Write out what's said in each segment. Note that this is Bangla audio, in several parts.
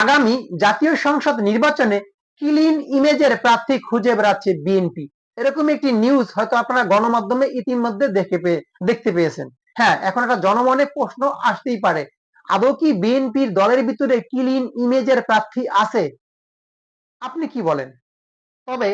আগামী জাতীয় সংসদ নির্বাচনে ক্লিন ইমেজের প্রার্থী খুঁজে বেড়াচ্ছে বিএনপি। এরকম একটি নিউজ হয়তো আপনারা গণমাধ্যমে ইতিমধ্যে দেখে পেয়ে, দেখতে পেয়েছেন। হ্যাঁ এখন একটা জনমনে প্রশ্ন আসতেই পারে। আদৌ কি বিএনপির দলের ভিতরে ক্লিন ইমেজের প্রার্থী আছে? আপনি কি বলেন? তবে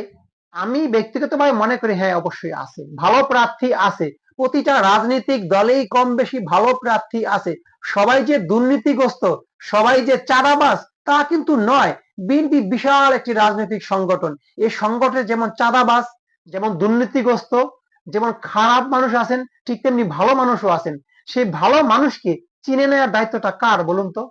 আমি ব্যক্তিগতভাবে মনে করি হ্যাঁ অবশ্যই আছে। ভালো প্রার্থী আছে। প্রতিটা রাজনৈতিক দলেই কম বেশি ভালো প্রার্থী আছে। সবাই যে দুর্নীতিগ্রস্ত, সবাই যে চাঁদাবাজ তা কিন্তু নয়। বিএনপি বিশাল একটি রাজনৈতিক সংগঠন। এই সংগঠনে যেমন চাঁদাবাজ, যেমন দুর্নীতিগ্রস্ত, যেমন খারাপ মানুষ আছেন, ঠিক তেমনি ভালো মানুষও আছেন। সেই ভালো মানুষকে চিনে নেওয়ার দায়িত্বটা কার বলুন তো?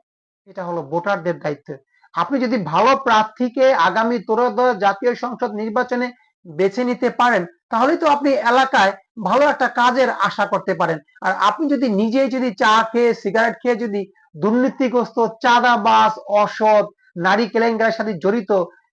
এটা হলো ভোটারদের দায়িত্ব। আপনি যদি ভালো প্রার্থীকে আগামী ত্রয়োদশ জাতীয় সংসদ নির্বাচনে বেছে নিতে পারেন তাহলে তো আপনি এলাকায় ভালো একটা কাজের আশা করতে পারেন। আর আপনি যদি নিজে যদি চা খেয়ে, সিগারেট খেয়ে যদি দুর্নীতিগ্রস্ত চাঁদাবাস অসৎ, নারী কেলেঙ্কারের সাথে জড়িত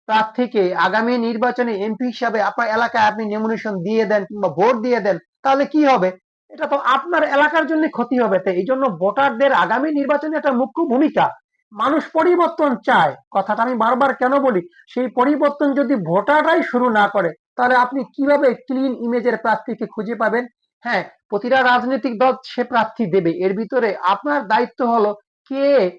প্রার্থীকে আগামী নির্বাচনে এমপি হিসাবে আপনার এলাকায় আপনি নমিনেশন দিয়ে দেন কিংবা ভোট দিয়ে দেন, তাহলে কি হবে? এটা তো আপনার এলাকার জন্য ক্ষতি হবে, তাই এই জন্য ভোটারদের আগামী নির্বাচনে একটা মুখ্য ভূমিকা। মানুষ পরিবর্তন চায়, কথাটা আমি বারবার কেন বলি? সেই পরিবর্তন যদি ভোটাররাই শুরু না করে, তাহলে আপনি কীভাবে ক্লিন ইমেজের প্রার্থীকে খুঁজে পাবেন? হ্যাঁ প্রতিটা রাজনৈতিক দল সে প্রার্থী দেবে, এর ভিতরে আপনার দায়িত্ব হলো কে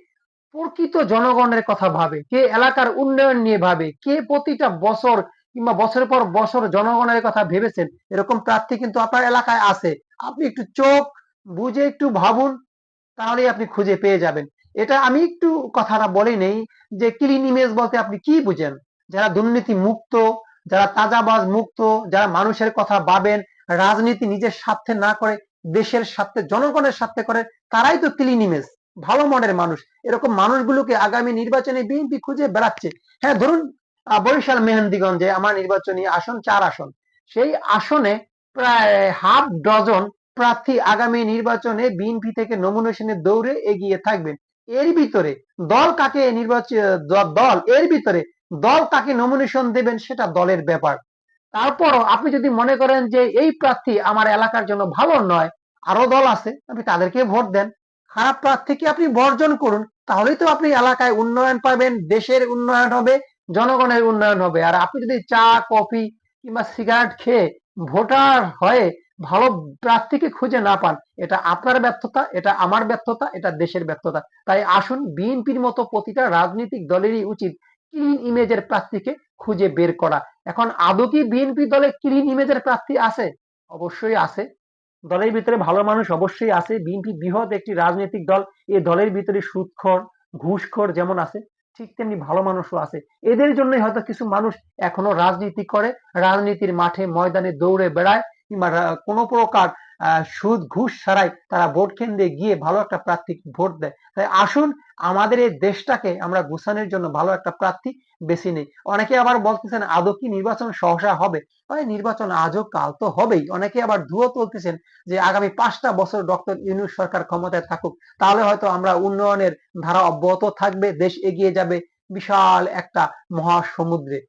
প্রকৃত জনগণের কথা ভাবে? কে এলাকার উন্নয়ন নিয়ে ভাবে? কে প্রতিটা বছর কিংবা বছরের পর বছর জনগণের কথা ভেবেছেন? এরকম প্রার্থী কিন্তু আপনার এলাকায় আছে। আপনি একটু চোখ বুঝে একটু ভাবুন, তাহলেই আপনি খুঁজে পেয়ে যাবেন। এটা আমি একটু কথাটা বলে নেই যে ক্লিন ইমেজ বলতে আপনি কি বুঝেন? যারা দুর্নীতি মুক্ত, যারা তাজাবাজ মুক্ত, যারা মানুষের কথা ভাবেন, রাজনীতি নিজের স্বার্থে না করে, দেশের স্বার্থে, জনগণের স্বার্থে করে, তারাই তো ক্লিন ইমেজ ভালো মনের মানুষ। এরকম মানুষগুলোকে আগামী নির্বাচনে বিএনপি খুঁজে বেড়াচ্ছে। হ্যাঁ ধরুন বরিশাল মেহেন্দিগঞ্জে আমার নির্বাচনী আসন চার আসন। সেই আসনে প্রায় হাফ ডজন প্রার্থী আগামী নির্বাচনে বিএনপি থেকে নমিনেশনের দৌড়ে এগিয়ে থাকবেন। এর ভিতরে দল কাকে নির্বাচন দল এর ভিতরে দল কাকে নমিনেশন দেবেন সেটা দলের ব্যাপার। তারপরও আপনি যদি মনে করেন যে এই প্রার্থী আমার এলাকার জন্য ভালো নয় আরও দল আছে, আপনি তাদেরকে ভোট দেন। খারাপ প্রার্থীকে আপনি বর্জন করুন, তাহলেই তো আপনি এলাকায় উন্নয়ন পাবেন, দেশের উন্নয়ন হবে, জনগণের উন্নয়ন হবে। আর আপনি যদি চা, কফি কিংবা সিগারেট খেয়ে ভোটার হয়ে ভালো প্রার্থীকে খুঁজে না পান, এটা আপনার ব্যর্থতা, এটা আমার ব্যর্থতা, এটা দেশের ব্যর্থতা। তাই আসুন, বিএনপির মতো প্রতিটা রাজনৈতিক দলেরই উচিত ক্লিন ইমেজের প্রার্থীকে খুঁজে বের করা। এখন আদৌ কি বিএনপি দলে ক্লিন ইমেজের প্রার্থী আছে? অবশ্যই আছে। দলের ভিতরে ভালো মানুষ অবশ্যই আছে। বিএনপি বৃহৎ একটি রাজনৈতিক দল। এই দলের ভিতরে সুৎখর ঘুষখর যেমন আছে, ঠিক তেমনি ভালো মানুষও আছে। এদের জন্যই হয়তো কিছু মানুষ এখনও রাজনীতি করে, রাজনীতির মাঠে ময়দানে দৌড়ে বেড়ায়, কিংবা কোনো প্রকার সুদ, ঘুষ ছাড়াই তারা ভোট কেন্দ্রে গিয়ে ভালো একটা প্রার্থী ভোট দেয়। তাই আসুন, আমাদের এই দেশটাকে আমরা গুছানোর জন্য ভালো একটা প্রার্থী বেছে নেই। অনেকে আবার বলতেছেন, আদৌ কি নির্বাচন সহসা হবে? নির্বাচন আজও কাল তো হবেই। অনেকে আবার ধুয়ো তুলতেছেন যে, আগামী পাঁচটা বছর ডক্টর ইউনুস সরকার ক্ষমতায় থাকুক, তাহলে হয়তো আমরা উন্নয়নের ধারা অব্যাহত থাকবে, দেশ এগিয়ে যাবে। বিশাল একটা মহাসমুদ্রে।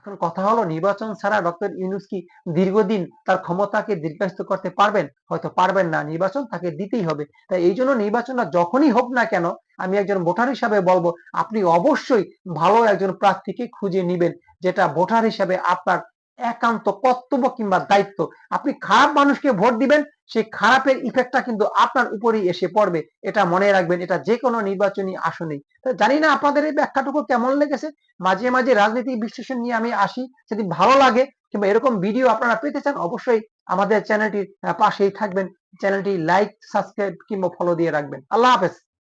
এখন কথা হলো নির্বাচন ছাড়া ডক্টর ইউনুস কি দীর্ঘদিন তার ক্ষমতাকে দীর্ঘায়িত করতে পারবেন? হয়তো পারবেন না। নির্বাচন তাকে দিতেই হবে। তাই এই জন্য নির্বাচনটা যখনই হোক না কেন, আমি একজন ভোটার হিসাবে বলব, আপনি অবশ্যই ভালো একজন প্রার্থীকে খুঁজে নিবেন, যেটা ভোটার হিসাবে আপনার একান্ত কর্তব্য কিংবা দায়িত্ব। আপনি খারাপ মানুষকে ভোট দিবেন, সেই খারাপের ইফেক্টটা কিন্তু আপনার উপরেই এসে পড়বে। এটা মনে রাখবেন, এটা যে কোনো নির্বাচনী আসনেই। জানি না আপনাদের এই ব্যাখ্যাটুকু কেমন লেগেছে? মাঝে মাঝে রাজনৈতিক বিশ্লেষণ নিয়ে আমি আসি, যদি ভালো লাগে কিংবা এরকম ভিডিও আপনারা পেতে চান, অবশ্যই আমাদের চ্যানেলটির পাশেই থাকবেন। চ্যানেলটি লাইক, সাবস্ক্রাইব কিংবা ফলো দিয়ে রাখবেন। আল্লাহ হাফেজ।